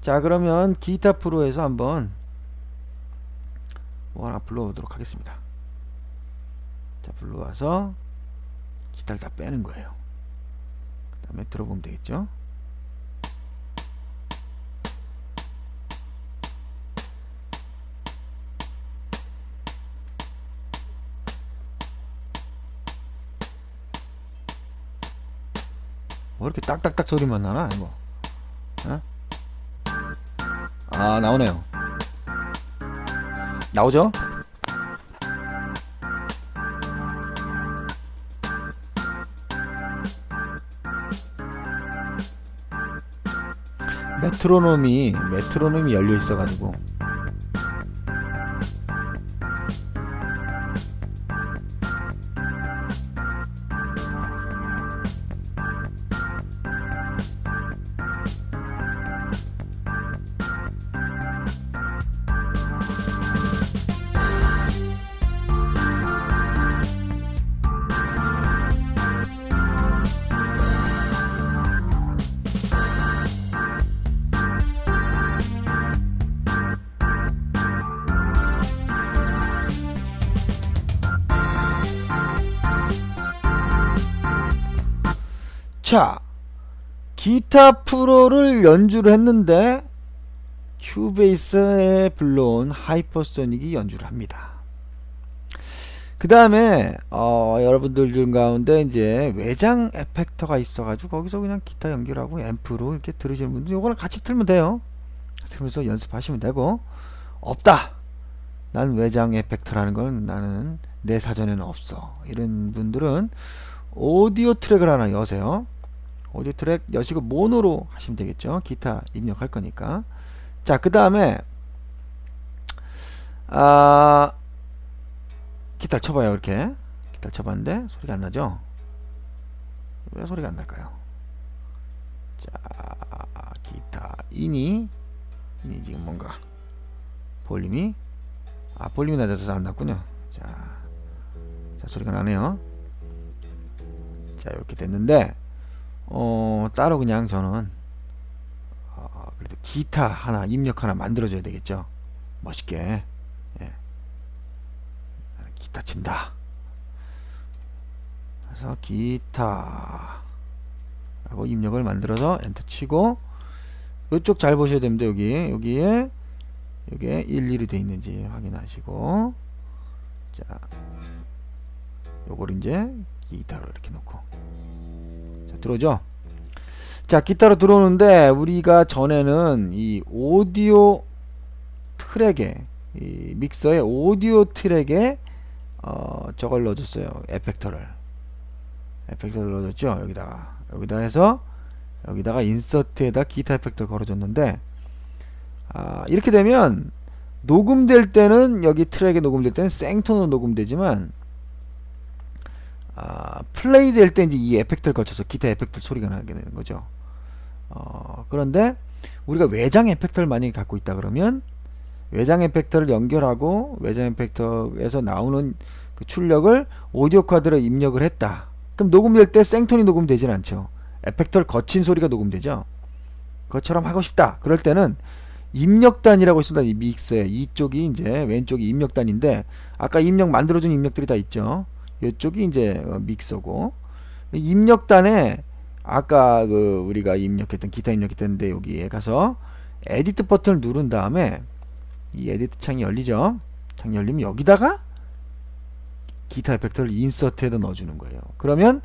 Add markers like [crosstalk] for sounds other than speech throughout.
자 그러면 기타 프로에서 한번 뭐 하나 불러보도록 하겠습니다. 자 불러와서 기타를 다 빼는 거예요. 그 다음에 들어보면 되겠죠. 뭐 이렇게 딱딱딱 소리만 나나 이거 어? 아 나오네요 나오죠? 메트로놈이 메트로놈이 열려 있어 가지고 자 기타 프로를 연주를 했는데 큐베이스에 불러온 하이퍼소닉이 연주를 합니다. 그 다음에 어, 여러분들 중 가운데 이제 외장 에펙터가 있어가지고 거기서 그냥 기타 연결하고 앰프로 이렇게 들으시는 분들 요거는 같이 틀면 돼요. 틀면서 연습하시면 되고 없다. 난 외장 에펙터라는 건 나는 내 사전에는 없어. 이런 분들은 오디오 트랙을 하나 여세요. 오디오 트랙 여시고 모노로 하시면 되겠죠. 기타 입력할 거니까. 자, 그 다음에 아 기타를 쳐봐요. 이렇게 기타를 쳐봤는데 소리가 안 나죠? 왜 소리가 안 날까요? 자, 기타 인이 인이 지금 뭔가 볼륨이 아 볼륨이 낮아져서 안 났군요. 자, 자 소리가 나네요. 자 이렇게 됐는데 어 따로 그냥 저는 어, 그래도 기타 하나 입력 하나 만들어줘야 되겠죠? 멋있게. 예. 기타 친다. 그래서 기타 하고 입력을 만들어서 엔터 치고 이쪽 잘 보셔야 됩니다 여기. 여기에 여기에 일일이 돼 있는지 확인하시고. 자 요걸 이제 기타로 이렇게 놓고. 자, 들어오죠? 자, 기타로 들어오는데 우리가 전에는 이 오디오 트랙에 이 믹서의 오디오 트랙에 어, 저걸 넣어줬어요. 에펙터를. 에펙터를 넣어줬죠. 여기다가 여기다 해서 여기다가 인서트에다 기타 에펙터를 걸어줬는데 아, 이렇게 되면 녹음될 때는 여기 트랙에 녹음될 때는 생톤으로 녹음되지만 아, 플레이 될 때 이제 이 에펙트를 거쳐서 기타 에펙트 소리가 나게 되는 거죠. 어, 그런데 우리가 외장 에펙터를 만약에 갖고 있다 그러면 외장 에펙터를 연결하고 외장 에펙터에서 나오는 그 출력을 오디오 카드로 입력을 했다. 그럼 녹음될 때 생톤이 녹음되진 않죠. 에펙터를 거친 소리가 녹음되죠. 그것처럼 하고 싶다. 그럴 때는 입력단이라고 있습니다. 이 믹스에 이쪽이 이제 왼쪽이 입력단인데 아까 입력 만들어준 입력들이 다 있죠. 이쪽이 이제 어, 믹서고 입력단에 아까 그 우리가 입력했던 기타 입력했던데 여기에 가서 에디트 버튼을 누른 다음에 이 에디트 창이 열리죠. 창이 열리면 여기다가 기타 에펙터를 인서트에다 넣어주는 거예요. 그러면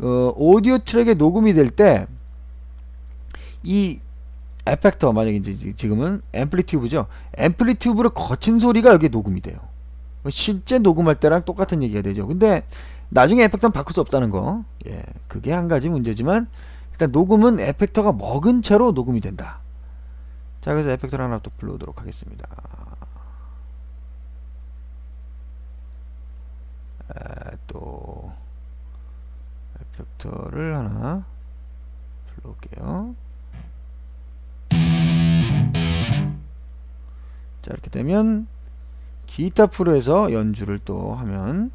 어, 오디오 트랙에 녹음이 될 때 이 에펙터 만약에 이제 지금은 앰플리튜브죠. 앰플리튜브를 거친 소리가 여기에 녹음이 돼요. 실제 녹음할 때랑 똑같은 얘기가 되죠. 근데 나중에 에펙터는 바꿀 수 없다는 거. 예, 그게 한 가지 문제지만 일단 녹음은 에펙터가 먹은 채로 녹음이 된다. 자, 그래서 에펙터를 하나 또 불러오도록 하겠습니다. 에, 또 에펙터를 하나 불러올게요. 자, 이렇게 되면 기타 프로에서 연주를 또 하면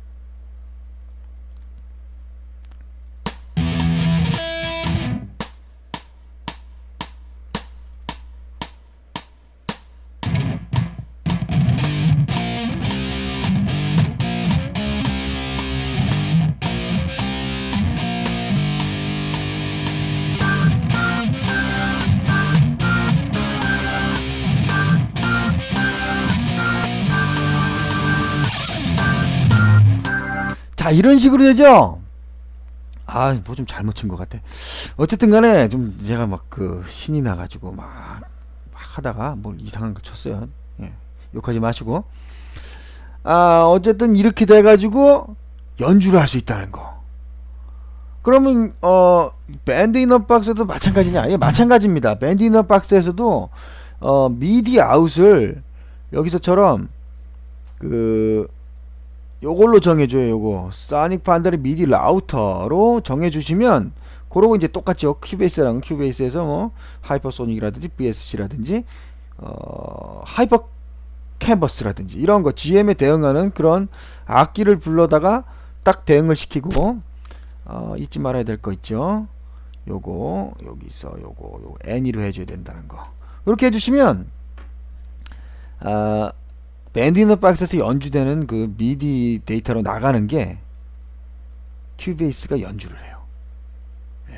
자 이런 식으로 되죠? 아 뭐 좀 잘못 친 것 같아. 어쨌든 간에 좀 제가 막 그 신이 나가지고 막, 막 하다가 뭘 이상한 거 쳤어요. 예, 욕하지 마시고. 아 어쨌든 이렇게 돼가지고 연주를 할 수 있다는 거. 그러면 어 밴드 인어 박스도 마찬가지냐? 예 마찬가지입니다. 밴드 인어 박스에서도 어 미디 아웃을 여기서처럼 그 요걸로 정해줘요 요거. 사닉 반다리 미디 라우터로 정해주시면 그러고 이제 똑같죠 큐베이스랑 큐베이스에서 뭐 하이퍼소닉이라든지 BSC라든지 어 하이퍼 캔버스라든지 이런 거 GM에 대응하는 그런 악기를 불러다가 딱 대응을 시키고 어 잊지 말아야 될 거 있죠? 요거 여기서 요거 요거 N으로 해줘야 된다는 거. 이렇게 해주시면 아 밴드 인너 박스에서 연주되는 그 미디 데이터로 나가는 게 큐베이스가 연주를 해요. 예.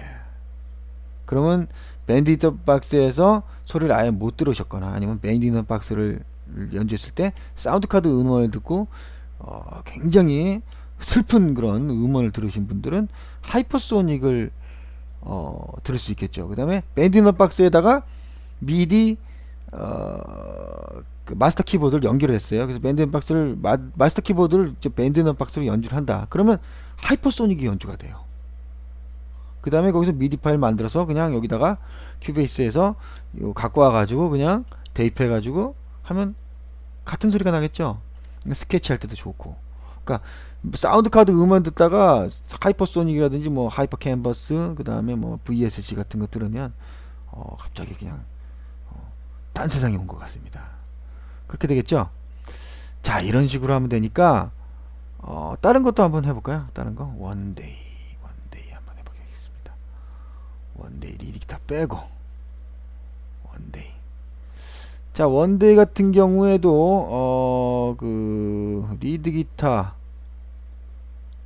그러면 밴드 인너 박스에서 소리를 아예 못 들으셨거나 아니면 밴드 인너 박스를 연주했을 때 사운드 카드 음원을 듣고 어, 굉장히 슬픈 그런 음원을 들으신 분들은 하이퍼소닉을 어, 들을 수 있겠죠. 그 다음에 밴드 인너 박스에다가 미디 어, 그 마스터 키보드를 연결을 했어요. 그래서 밴드 박스를 마, 마스터 키보드를 밴드 박스로 연주를 한다. 그러면 하이퍼소닉이 연주가 돼요. 그 다음에 거기서 미디 파일 만들어서 그냥 여기다가 큐베이스에서 요 갖고 와가지고 그냥 대입해가지고 하면 같은 소리가 나겠죠. 스케치 할 때도 좋고. 그러니까 사운드 카드 음원 듣다가 하이퍼소닉이라든지 뭐 하이퍼 캔버스 그 다음에 뭐 VSC 같은 거 들으면 어 갑자기 그냥 어, 딴 세상에 온 것 같습니다. 그렇게 되겠죠? 자 이런 식으로 하면 되니까 어, 다른 것도 한번 해볼까요? 다른 거? 원데이 원데이 한번 해보겠습니다. 원데이 리릭 다 빼고. 원데이 자 원데이 같은 경우에도 어 그 리드 기타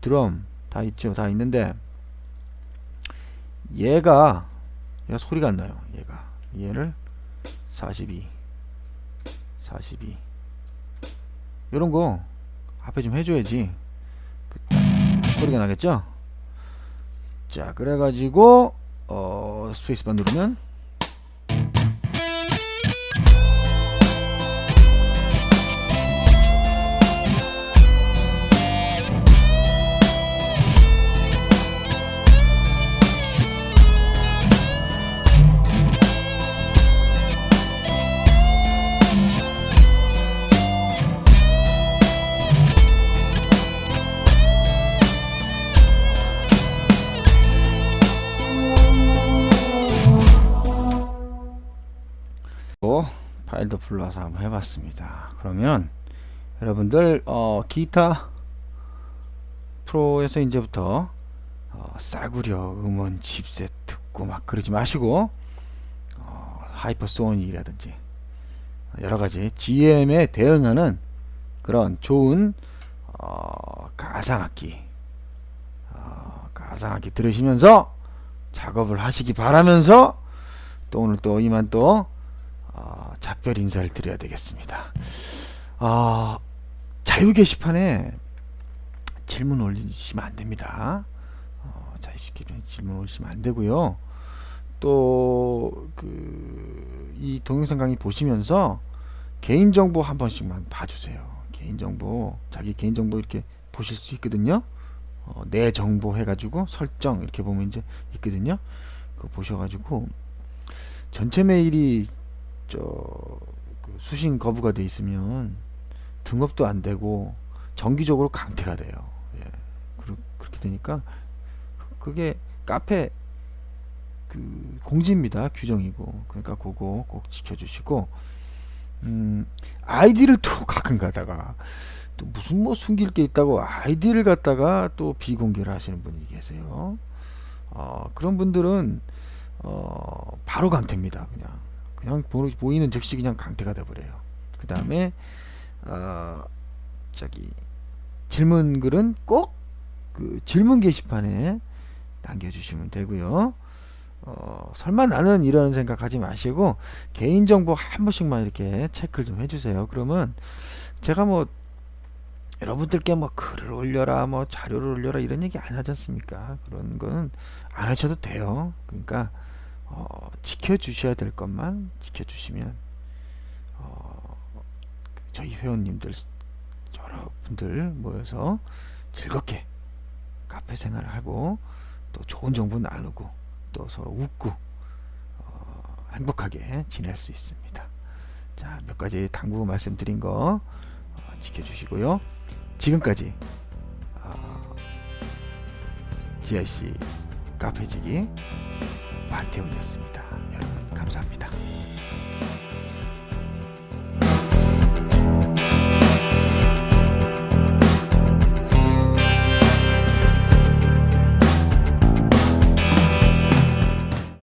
드럼 다 있죠? 다 있는데 얘가 얘가 소리가 안 나요. 얘가. 얘를 42 42 이런 거 앞에 좀 해줘야지. 그 소리가 나겠죠? 자 그래가지고 어 스페이스바 누르면 파일도 불러서 한번 해봤습니다. 그러면 여러분들 어, 기타 프로에서 이제부터 어, 싸구려 음원 칩셋 듣고 막 그러지 마시고 어, 하이퍼소닉이라든지 여러 가지 GM에 대응하는 그런 좋은 어, 가상악기 어, 가상악기 들으시면서 작업을 하시기 바라면서 또 오늘 또 이만 또 어, 작별 인사를 드려야 되겠습니다. 어, 자유 게시판에 질문 올리시면 안 됩니다. 어, 자유 게시판에 질문 올리시면 안 되고요. 또 그 이 동영상 강의 보시면서 개인 정보 한 번씩만 봐주세요. 개인 정보 자기 개인 정보 이렇게 보실 수 있거든요. 어, 내 정보 해가지고 설정 이렇게 보면 이제 있거든요. 그거 보셔가지고 전체 메일이 저그 수신 거부가 돼 있으면 등업도 안 되고 정기적으로 강퇴가 돼요. 예. 그러, 그렇게 되니까 그게 카페 그 공지입니다. 규정이고 그러니까 그거 꼭 지켜주시고 음 아이디를 또 [laughs] 가끔 가다가 또 무슨 뭐 숨길 게 있다고 아이디를 갖다가 또 비공개를 하시는 분이 계세요. 어 그런 분들은 어 바로 강퇴입니다. 그냥 그냥 보, 보이는 즉시 그냥 강퇴가 돼버려요. 그 다음에 어, 저기 질문 글은 꼭 그 질문 게시판에 남겨주시면 되고요. 어, 설마 나는 이런 생각하지 마시고 개인정보 한 번씩만 이렇게 체크를 좀 해주세요. 그러면 제가 뭐 여러분들께 뭐 글을 올려라 뭐 자료를 올려라 이런 얘기 안 하지 않습니까? 그런 거는 안 하셔도 돼요. 그러니까 어, 지켜주셔야 될 것만 지켜주시면 어, 저희 회원님들 여러분들 모여서 즐겁게 카페 생활을 하고 또 좋은 정보 나누고 또 서로 웃고 어, 행복하게 지낼 수 있습니다. 자, 몇 가지 당부 말씀드린 거 어, 지켜주시고요. 지금까지 어, GIC 카페지기 반태훈이었습니다. 여러분 감사합니다.